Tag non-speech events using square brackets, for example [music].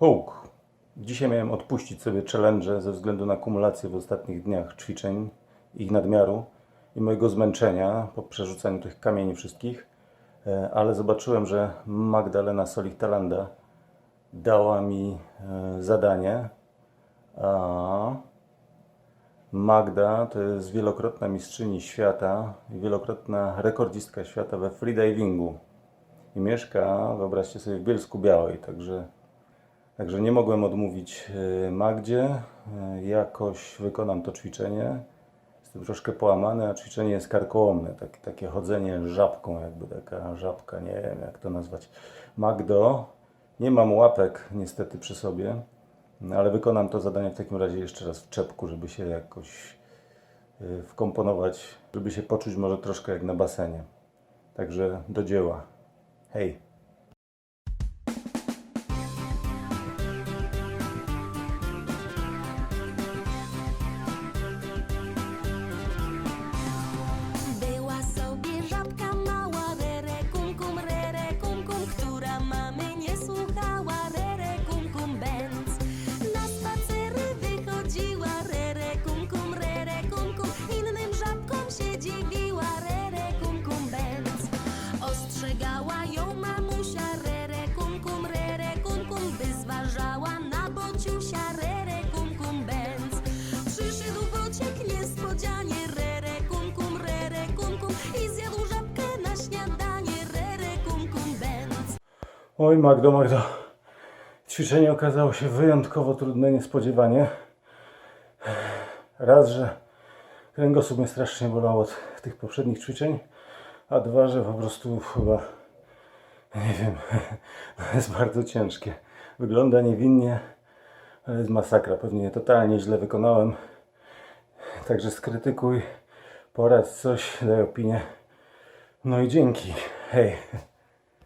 Hołk. Dzisiaj miałem odpuścić sobie challenge ze względu na kumulację w ostatnich dniach ćwiczeń, ich nadmiaru i mojego zmęczenia po przerzucaniu tych kamieni wszystkich, E, ale zobaczyłem, że Magdalena Solich-Talanda dała mi e, zadanie, a Magda to jest wielokrotna mistrzyni świata i wielokrotna rekordzistka świata we freedivingu i mieszka, wyobraźcie sobie, w Bielsku Białej, także Także nie mogłem odmówić e, Magdzie. E, Jakoś wykonam to ćwiczenie. Jestem troszkę połamany, a ćwiczenie jest karkołomne. Tak, takie chodzenie żabką, jakby taka żabka, nie wiem jak to nazwać. Magdo, nie mam łapek niestety przy sobie, ale wykonam to zadanie w takim razie jeszcze raz w czepku, żeby się jakoś e, wkomponować, żeby się poczuć może troszkę jak na basenie. Także do dzieła. Hej! Ją mamusia, rere kum kum, rere kum kum, by na bociusia, rere kum kum bęc. Przyszedł bociek niespodzianie, rere kum kum, rere kum kum i zjadł żabkę na śniadanie, rere kum kum bęc. Oj, Magdo, Magdo. Ćwiczenie okazało się wyjątkowo trudne, niespodziewanie. Raz, że kręgosłup mnie strasznie bolał od tych poprzednich ćwiczeń, a dwa, że po prostu chyba, nie wiem, [laughs] jest bardzo ciężkie. Wygląda niewinnie, ale jest masakra. Pewnie totalnie źle wykonałem. Także skrytykuj, poradź coś, daj opinię. No i dzięki. Hej.